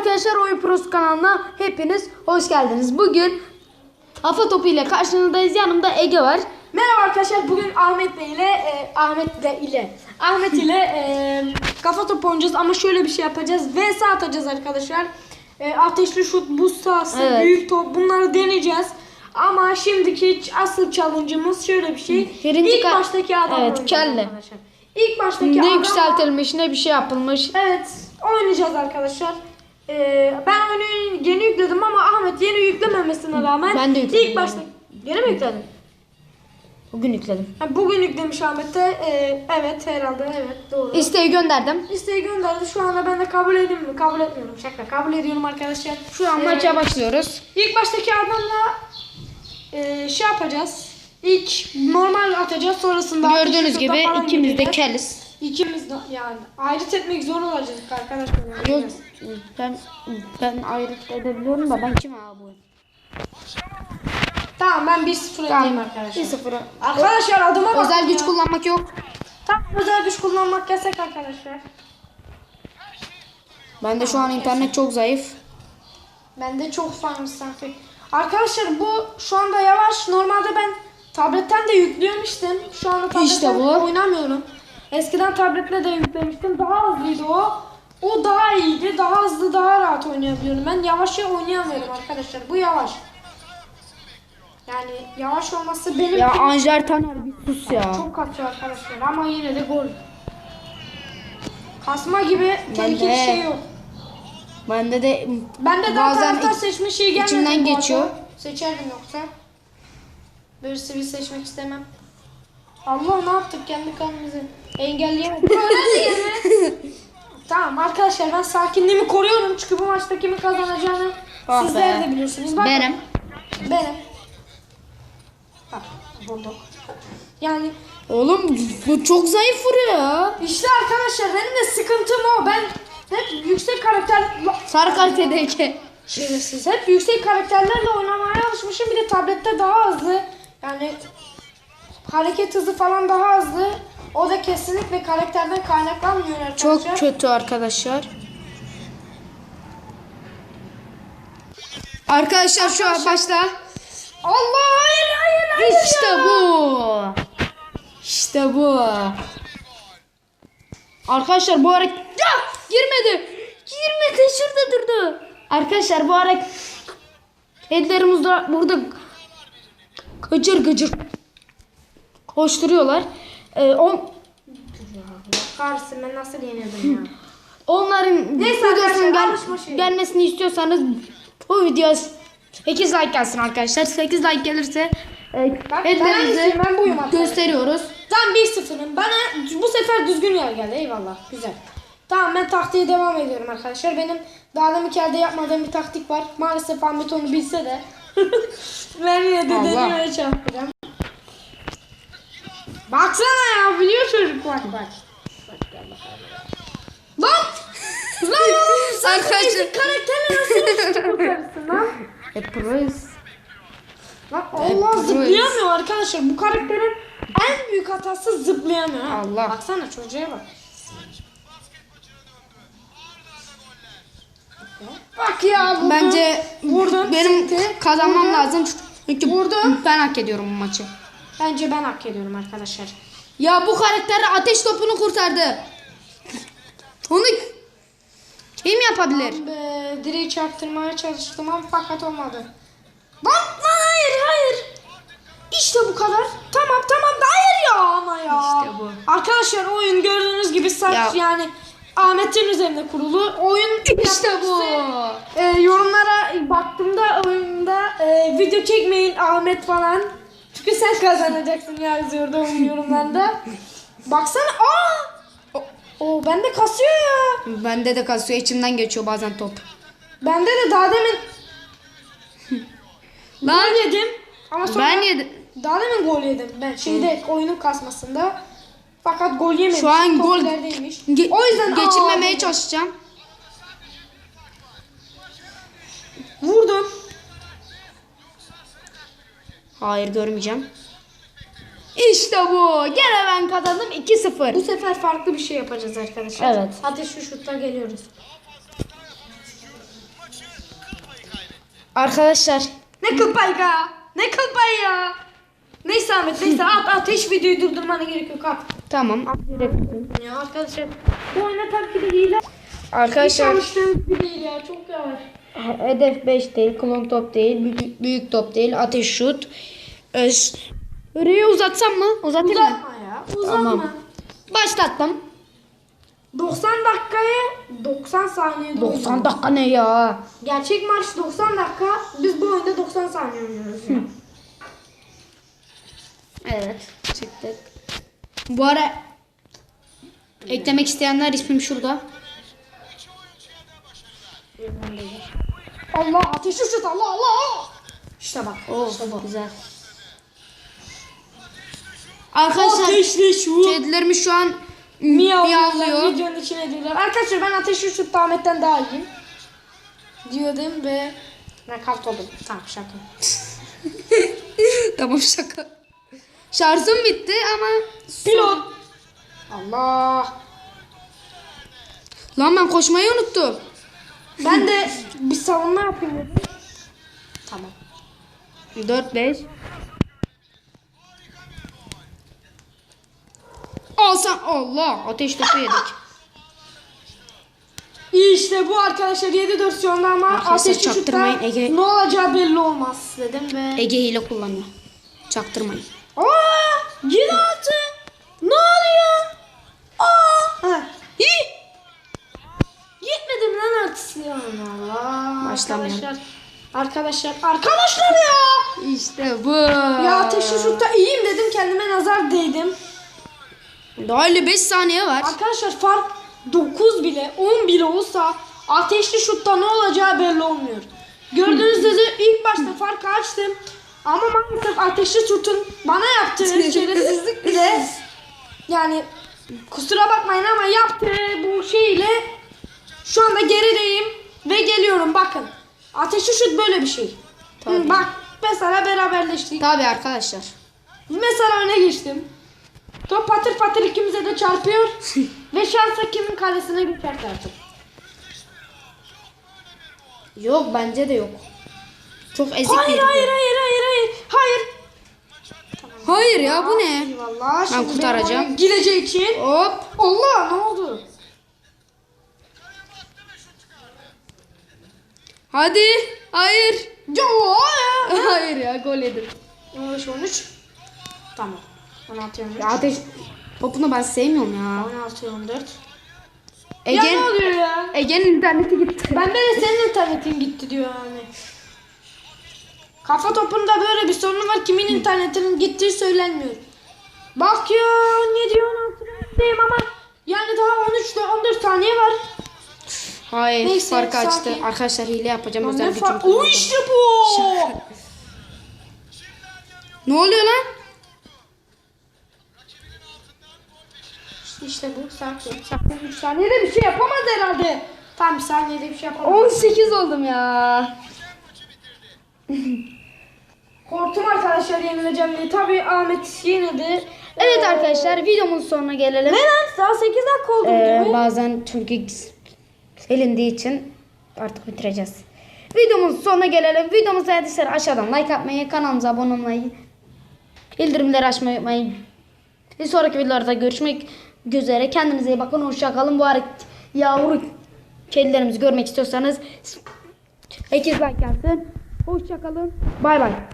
arkadaşlar Oyun Pros kanalına hepiniz hoş geldiniz. Bugün Kafa Topu ile karşınızdayız. Yanımda Ege var. Merhaba arkadaşlar bugün Ahmet Bey ile e, Ahmet de ile Ahmet ile e, kafa topu oynayacağız ama şöyle bir şey yapacağız. VS atacağız arkadaşlar. E, ateşli şut, buz sahası, Evet. büyük top bunları deneyeceğiz. Ama şimdiki asıl challenge'ımız şöyle bir şey. Birinci İlk ka- baştaki adam Evet, oynayacağız kelle. arkadaşlar. İlk baştaki Ne adam yükseltilmiş ne bir şey yapılmış. Evet oynayacağız arkadaşlar. Ee, ben oyunu yeni yükledim ama Ahmet yeni yüklememesine rağmen Ben de yükledim ilk başta yeni mi yükledin? Bugün yükledim. Ha, bugün yüklemiş Ahmet de. Ee, evet herhalde evet doğru. İsteği gönderdim. İsteği gönderdi. Şu anda ben de kabul edeyim mi? Kabul etmiyorum. Şaka. Kabul ediyorum arkadaşlar. Şu an Ee, maça başlıyoruz. İlk baştaki adamla e, şey yapacağız. İlk normal atacağız. Sonrasında Gördüğünüz gibi ikimiz de keliz. İkimiz de yani ayrıt etmek zor olacak arkadaşlar. Yok ben ben ayrıt edebiliyorum da ben kim abi? Tamam ben 1-0 öndeyim arkadaşlar. 1-0. Arkadaşlar adıma bak Özel ya. güç kullanmak yok. Tam özel güç kullanmak yasak arkadaşlar. Bende şu an internet çok zayıf. Bende çok varmış sanki. Arkadaşlar bu şu anda yavaş. Normalde ben tabletten de yüklemiştim. Şu anda tabletten İşte bu. oynamıyorum. Eskiden tabletle de yüklemiştim. Daha hızlıydı o. O daha iyiydi. Daha hızlı, daha rahat oynayabiliyorum. Ben yavaşça oynayamıyorum arkadaşlar. Bu yavaş. Yani yavaş olması benim Ya Anjer Taner bir sus ya. çok katıyor arkadaşlar ama yine de gol. Kasma gibi tehlikeli de- şey yok. Bende de Ben de daha bazen taraftar seçme şeyi gelmedi. içimden arada. geçiyor. Seçerdim yoksa. Böyle sivil seçmek istemem. Allah ne yaptık kendi kanımızı. Engelleyemedik. Öğrenmeyelim. tamam arkadaşlar ben sakinliğimi koruyorum çünkü bu maçta kimin kazanacağını Ah sizler de biliyorsunuz. Bakın, benim. Benim. Bak bulduk. Yani Oğlum bu çok zayıf vuruyor ya. işte arkadaşlar benim de sıkıntım o. Ben hep yüksek karakter Sarı kalitedeki. Şerefsiz. Hep yüksek karakterlerle oynamaya alışmışım. Bir de tablette daha hızlı. Yani hareket hızı falan daha hızlı. O da kesinlikle karakterden kaynaklanmıyor arkadaşlar. Çok kötü arkadaşlar. Arkadaşlar şu an başta. Allah hayır hayır hayır. İşte bu. İşte bu. Arkadaşlar bu hareket ya girmedi. Girmedi şurada durdu. Arkadaşlar bu hareket ellerimiz burada gıcır gıcır koşturuyorlar. Ee, on, ben nasıl yeniyordum ya. onların Neyse videosunun gel- gelmesini istiyorsanız bu video 8 like gelsin arkadaşlar. 8 like gelirse e, Bak, ellerimizi ben buyum gösteriyoruz. Tam 1-0'ım. Bana bu sefer düzgün yer geldi. Eyvallah. Güzel. Tamam ben taktiğe devam ediyorum arkadaşlar. Benim daha demin elde yapmadığım bir taktik var. Maalesef Ahmet onu bilse de. ben yine de denemeye çalışacağım. Baksana ya biliyor çocuk bak bak. Bak gel bakalım. Lan! Lan sen Arkadaşlar- basic karakterle nasıl kurtarırsın lan? E proyuz. Lan Allah Evet, zıplayamıyor arkadaşlar. Bu karakterin en büyük hatası zıplayamıyor. Allah. Baksana çocuğa bak. Bak ya vurdum. Bence vurdum. benim kazanmam Vurdum. lazım. Çünkü Vurdum. ben hak ediyorum bu maçı. Bence ben hak ediyorum arkadaşlar. Ya bu karakter ateş topunu kurtardı. Onu kim yapabilir? Be, direği çarptırmaya çalıştım ama fakat olmadı. Lan lan hayır hayır. İşte bu kadar. Tamam tamam da hayır ya ama ya. İşte bu. Arkadaşlar oyun gördüğünüz gibi saç Ya. yani Ahmet'in üzerine kurulu. Oyun İşte bu. Ee, yorumlara baktığımda oyunda e, video çekmeyin Ahmet falan. Çünkü sen kazanacaksın yazıyordu onun yorumlarında. Baksana aa! O, o bende kasıyor ya. Bende de kasıyor. içimden geçiyor bazen top. Bende de daha demin Lan gol yedim. Ama sonra ben yedim. daha demin gol yedim. Ben şeyde oyunun kasmasında. Fakat gol yemedim. Şu an Top gol ilerideymiş. Ge- o yüzden geçirmemeye aa, çalışacağım. Vurdum. Hayır görmeyeceğim. İşte bu. Gene ben kazandım 2-0. Bu sefer farklı bir şey yapacağız arkadaşlar. Evet. Ateşli şutta geliyoruz. Arkadaşlar Ne kıl payı ya? Ne kıl payı ya? Neyse Ahmet neyse at ateş videoyu durdurmana gerek yok at. tamam. Ya arkadaşlar bu oyuna tabii ki de. Hiç Arkadaşlar çalıştığımız gibi değil ya çok yavaş. Hedef 5 değil, klon top değil, büyük, büyük top değil, ateş şut. Ee, Rüyü uzatsam mı? Uzatayım mı? Uzatma ya uzatma. Tamam. Başlattım. 90 dakikaya 90 saniyede 90 oynuyoruz. dakika ne ya? Gerçek maç 90 dakika. Biz bu oyunda 90 saniye oynuyoruz. ya. Evet. Çıktık. Bu ara eklemek isteyenler ismim şurada. Allah ateşi şut Allah Allah. İşte bak. Oh güzel. Arkadaşlar Ateşli şut. kedilerimiz şu an miyavlıyor. Videonun içine diyorlar. Arkadaşlar ben ateşli şut Ahmet'ten daha iyiyim. Diyordum ve nakavt oldum. Tamam şaka. tamam şaka. Şarjım bitti ama Pilot. Allah. lan ben koşmayı unuttum. Ben de bir savunma yapayım dedim. Tamam. 4 5 Alsan Allah ateş topu yedik. İşte bu arkadaşlar 7-4 şu anda ama Arkadaşlar şutta çaktırmayın, Ege. ne olacağı belli olmaz dedim ve... Ege hile kullanıyor. Çaktırmayın. Aa! Yine attı. Ne oluyor? Aa! Ha. Hi! Gitmedim artısyon. Allah. Arkadaşlar. Arkadaşlar. Arkadaşlar ya. İşte bu. Ya ateşli şutta iyiyim dedim kendime nazar değdim. Daha 55 saniye var. Arkadaşlar fark 9 bile 10 bile olsa ateşli şutta ne olacağı belli olmuyor. Gördüğünüz üzere ilk başta farkı açtım. Ama maalesef ateşli şutun bana yaptığı şerefsizlik bile yani kusura bakmayın ama yaptığı bu şeyle şu anda gerideyim ve geliyorum bakın. Ateşli şut böyle bir şey. Tabii. Bak mesela beraberleştik. Tabii arkadaşlar. Mesela öne geçtim. Top patır patır ikimize de çarpıyor. ve şansa kimin kalesine geçer artık. Yok bence de yok. Çok ezik Hayır hayır hayır hayır hayır. Hayır. Hayır ya bu ne? Eyvallah. Benim kurtaracağım. Gideceği için. Hop. Allah ne oldu? Hadi. Hayır. Hayır ya gol yedim. 15 13. Tamam. 16 13. Ya ateş topunu ben sevmiyorum ya. 16 14. Ege, Ya ne oluyor ya? Ege'nin interneti gitti. Bende de senin internetin gitti diyor yani. Kafa topunda böyle bir sorun var. Kimin internetinin gittiği söylenmiyor. Bak ya ne diyor antrenördeyim ama yani daha 13 ile 14 saniye var. Hayır Neyse, farkı açtı. sakin. Arkadaşlar hile yapacağım Lan özel ne O işte bu. Ne oluyor lan? işte bu sakin. Sakin 3 saniyede bir şey yapamaz herhalde. Tam bir saniyede bir şey yapamaz. 18 oldum ya. Korktum arkadaşlar yenileceğim diye. Tabii Ahmet yenildi. Evet arkadaşlar videomuzun sonuna gelelim. Ne lan? Daha 8 dakika oldu. Ee, bazen çünkü elindiği için artık bitireceğiz. Videomuzun sonuna gelelim. Videomuzu beğendiyseniz aşağıdan like atmayı, kanalımıza abone olmayı, bildirimleri açmayı unutmayın. Bir sonraki videolarda görüşmek üzere. Kendinize iyi bakın. Hoşça kalın. Bu arada yavru kedilerimizi görmek istiyorsanız 8 like gelsin. Hoşça kalın. Bay bay.